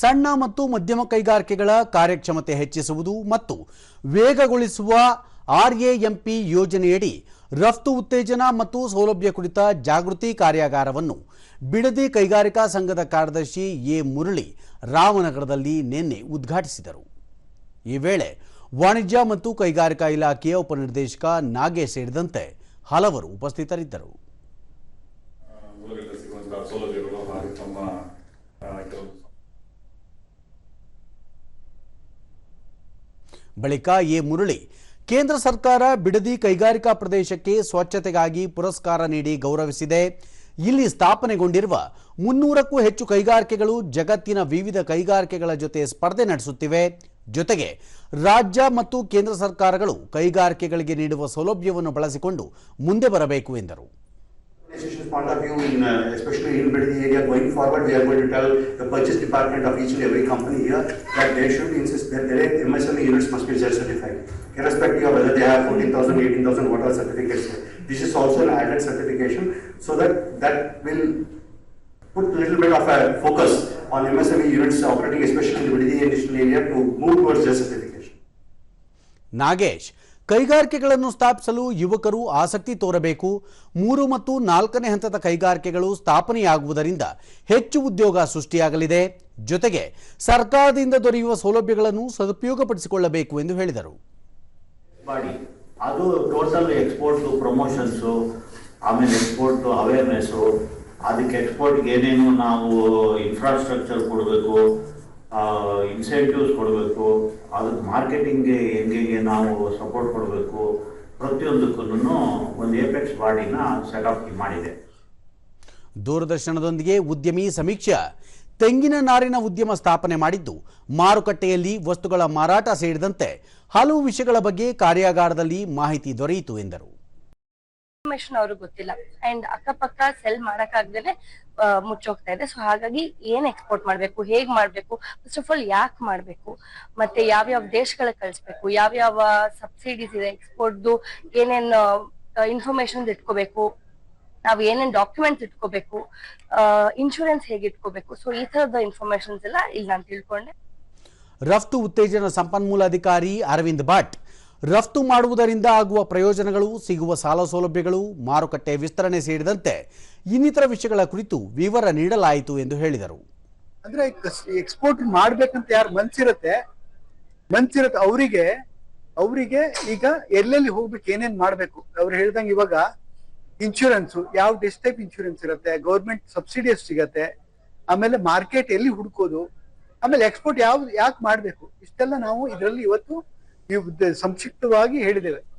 ಸಣ್ಣ ಮತ್ತು ಮಧ್ಯಮ ಕೈಗಾರಿಕೆಗಳ ಕಾರ್ಯಕ್ಷಮತೆ ಹೆಚ್ಚಿಸುವುದು ಮತ್ತು ವೇಗಗೊಳಿಸುವ ಆರ್ಎಎಂಪಿ ಯೋಜನೆಯಡಿ ರಫ್ತು ಉತ್ತೇಜನ ಮತ್ತು ಸೌಲಭ್ಯ ಕುರಿತ ಜಾಗೃತಿ ಕಾರ್ಯಾಗಾರವನ್ನು ಬಿಡದಿ ಕೈಗಾರಿಕಾ ಸಂಘದ ಕಾರ್ಯದರ್ಶಿ ಎ ಮುರಳಿ ರಾಮನಗರದಲ್ಲಿ ನಿನ್ನೆ ಉದ್ಘಾಟಿಸಿದರು. ಈ ವೇಳೆ ವಾಣಿಜ್ಯ ಮತ್ತು ಕೈಗಾರಿಕಾ ಇಲಾಖೆಯ ಉಪನಿರ್ದೇಶಕ ನಾಗೇಶ್ ಸೇರಿದಂತೆ ಹಲವರು ಉಪಸ್ಥಿತರಿದ್ದರು. ಬಳಿಕ ಎ ಮುರಳಿ, ಕೇಂದ್ರ ಸರ್ಕಾರ ಬಿಡದಿ ಕೈಗಾರಿಕಾ ಪ್ರದೇಶಕ್ಕೆ ಸ್ವಚ್ಛತೆಗಾಗಿ ಪುರಸ್ಕಾರ ನೀಡಿ ಗೌರವಿಸಿದೆ. ಇಲ್ಲಿ ಸ್ಥಾಪನೆಗೊಂಡಿರುವ ಮುನ್ನೂರಕ್ಕೂ ಹೆಚ್ಚು ಕೈಗಾರಿಕೆಗಳು ಜಗತ್ತಿನ ವಿವಿಧ ಕೈಗಾರಿಕೆಗಳ ಜೊತೆ ಸ್ಪರ್ಧೆ ನಡೆಸುತ್ತಿವೆ. ಜೊತೆಗೆ ರಾಜ್ಯ ಮತ್ತು ಕೇಂದ್ರ ಸರ್ಕಾರಗಳು ಕೈಗಾರಿಕೆಗಳಿಗೆ ನೀಡುವ ಸೌಲಭ್ಯವನ್ನು ಬಳಸಿಕೊಂಡು ಮುಂದೆ ಬರಬೇಕು ಎಂದರು. point of view, in uh, especially in building area going forward, we are going to tell the purchase department of each and every company here that they should insist that their MSME units must be certified, irrespective of whether they have 14,000, 18,000, water certificates. This is also an added certification, so that that will put a little bit of a focus on MSME units operating, especially in the Vidhi area, to move towards their certification. Nagesh, ಕೈಗಾರಿಕೆಗಳನ್ನು ಸ್ಥಾಪಿಸಲು ಯುವಕರು ಆಸಕ್ತಿ ತೋರಬೇಕು. ಮೂರು ಮತ್ತು ನಾಲ್ಕನೇ ಹಂತದ ಕೈಗಾರಿಕೆಗಳು ಸ್ಥಾಪನೆಯಾಗುವುದರಿಂದ ಹೆಚ್ಚು ಉದ್ಯೋಗ ಸೃಷ್ಟಿಯಾಗಲಿದೆ. ಜೊತೆಗೆ ಸರ್ಕಾರದಿಂದ ದೊರೆಯುವ ಸೌಲಭ್ಯಗಳನ್ನು ಸದುಪಯೋಗಪಡಿಸಿಕೊಳ್ಳಬೇಕು ಎಂದು ಹೇಳಿದರು. ಅದು ಟೋಟಲ್ ಎಕ್ಸ್ಪೋರ್ಟ್ ಪ್ರಮೋಷನ್ಸು ಆಮೇಲೆ ಎಕ್ಸ್ಪೋರ್ಟ್ ಅದಕ್ಕೆ ಏನೇನು ನಾವು ಇನ್ಫ್ರಾಸ್ಟ್ರಕ್ಚರ್ ಕೊಡಬೇಕು ಇನ್ಸೆಂಟಿವ್ಸ್ ಕೊಡಬೇಕು ಅದಕ್ಕೆ ಮಾರ್ಕೆಟಿಂಗ್ಗೆ ಹೆಂಗೆ ನಾವು ಸಪೋರ್ಟ್ ಕೊಡಬೇಕು ಪ್ರತಿಯೊಂದಕ್ಕೂ ಒಂದು ಏಪೆಕ್ಸ್ ಬಾಡಿನ ಸೆಟಪ್ ಮಾಡಿದೆ. ದೂರದರ್ಶನದೊಂದಿಗೆ ಉದ್ಯಮಿ ಸಮೀಕ್ಷೆ. ತೆಂಗಿನ ನಾರಿನ ಉದ್ಯಮ ಸ್ಥಾಪನೆ ಮಾಡಿದ್ದು, ಮಾರುಕಟ್ಟೆಯಲ್ಲಿ ವಸ್ತುಗಳ ಮಾರಾಟ ಸೇರಿದಂತೆ ಹಲವು ವಿಷಯಗಳ ಬಗ್ಗೆ ಕಾರ್ಯಾಗಾರದಲ್ಲಿ ಮಾಹಿತಿ ದೊರೆಯಿತು ಎಂದರು. ಇನ್ಫಾರ್ಮೇಶನ್ ಅವ್ರಿಗೆ ಗೊತ್ತಿಲ್ಲ. ಅಂಡ್ ಅಕ್ಕಪಕ್ಕ ಸೆಲ್ ಮಾಡಕ್ಕಾಗ್ದೇನೆ ಮುಚ್ಚೋಗ್ತಾ ಇದೆ. ಸೊ ಹಾಗಾಗಿ ಏನ್ ಎಕ್ಸ್ಪೋರ್ಟ್ ಮಾಡ್ಬೇಕು, ಹೇಗ್ ಮಾಡ್ಬೇಕು? ಫಸ್ಟ್ ಆಫ್ ಆಲ್ ಯಾಕೆ ಮಾಡ್ಬೇಕು? ಮತ್ತೆ ಯಾವ್ಯಾವ ದೇಶಗಳಿಗೆ ಕಳಿಸ್ಬೇಕು? ಯಾವ್ಯಾವ ಸಬ್ಸಿಡೀಸ್ ಇದೆ ಎಕ್ಸ್ಪೋರ್ಟ್ದು ಏನೇನ್ ಇನ್ಫಾರ್ಮೇಶನ್ ಇಟ್ಕೋಬೇಕು? ನಾವ್ ಏನೇನ್ ಡಾಕ್ಯುಮೆಂಟ್ಸ್ ಇಟ್ಕೋಬೇಕು? ಇನ್ಶೂರೆನ್ಸ್ ಹೇಗೆ ಇಟ್ಕೋಬೇಕು? ಸೊ ಈ ತರದ ಇನ್ಫಾರ್ಮೇಶನ್ಸ್ ಎಲ್ಲ ಇಲ್ಲಿ ನಾನು ತಿಳ್ಕೊಂಡೆ. ರಫ್ತು ಉತ್ತೇಜನ ಸಂಪನ್ಮೂಲ ಅಧಿಕಾರಿ ಅರವಿಂದ್ ಭಟ್. ರಫ್ತು ಮಾಡುವುದರಿಂದ ಆಗುವ ಪ್ರಯೋಜನಗಳು, ಸಿಗುವ ಸಾಲ ಸೌಲಭ್ಯಗಳು, ಮಾರುಕಟ್ಟೆ ವಿಸ್ತರಣೆ ಸೇರಿದಂತೆ ಇನ್ನಿತರ ವಿಷಯಗಳ ಕುರಿತು ವಿವರ ನೀಡಲಾಯಿತು ಎಂದು ಹೇಳಿದರು. ಅಂದ್ರೆ ಎಕ್ಸ್ಪೋರ್ಟ್ ಮಾಡ್ಬೇಕಂತ ಯಾರು ಮನ್ಸಿರತ್ತೆ? ಮನ್ಸಿರುತ್ತೆ ಅವರಿಗೆ ಅವರಿಗೆ ಈಗ ಎಲ್ಲೆಲ್ಲಿ ಹೋಗ್ಬೇಕು, ಏನೇನ್ ಮಾಡ್ಬೇಕು? ಅವ್ರು ಹೇಳ್ದಂಗೆ ಇವಾಗ ಇನ್ಶೂರೆನ್ಸ್ ಯಾವ ಎಷ್ಟು ಟೈಪ್ ಇನ್ಶೂರೆನ್ಸ್ ಇರುತ್ತೆ ಗೌರ್ಮೆಂಟ್ ಸಬ್ಸಿಡಿ ಎಷ್ಟು ಸಿಗತ್ತೆ, ಆಮೇಲೆ ಮಾರ್ಕೆಟ್ ಎಲ್ಲಿ ಹುಡ್ಕೋದು, ಆಮೇಲೆ ಎಕ್ಸ್ಪೋರ್ಟ್ ಯಾವ ಯಾಕೆ ಮಾಡ್ಬೇಕು? ಇಷ್ಟೆಲ್ಲ ನಾವು ಇದರಲ್ಲಿ ಇವತ್ತು ಇವ್- ಸಂಕ್ಷಿಪ್ತವಾಗಿ ಹೇಳಿದ್ದೇವೆ.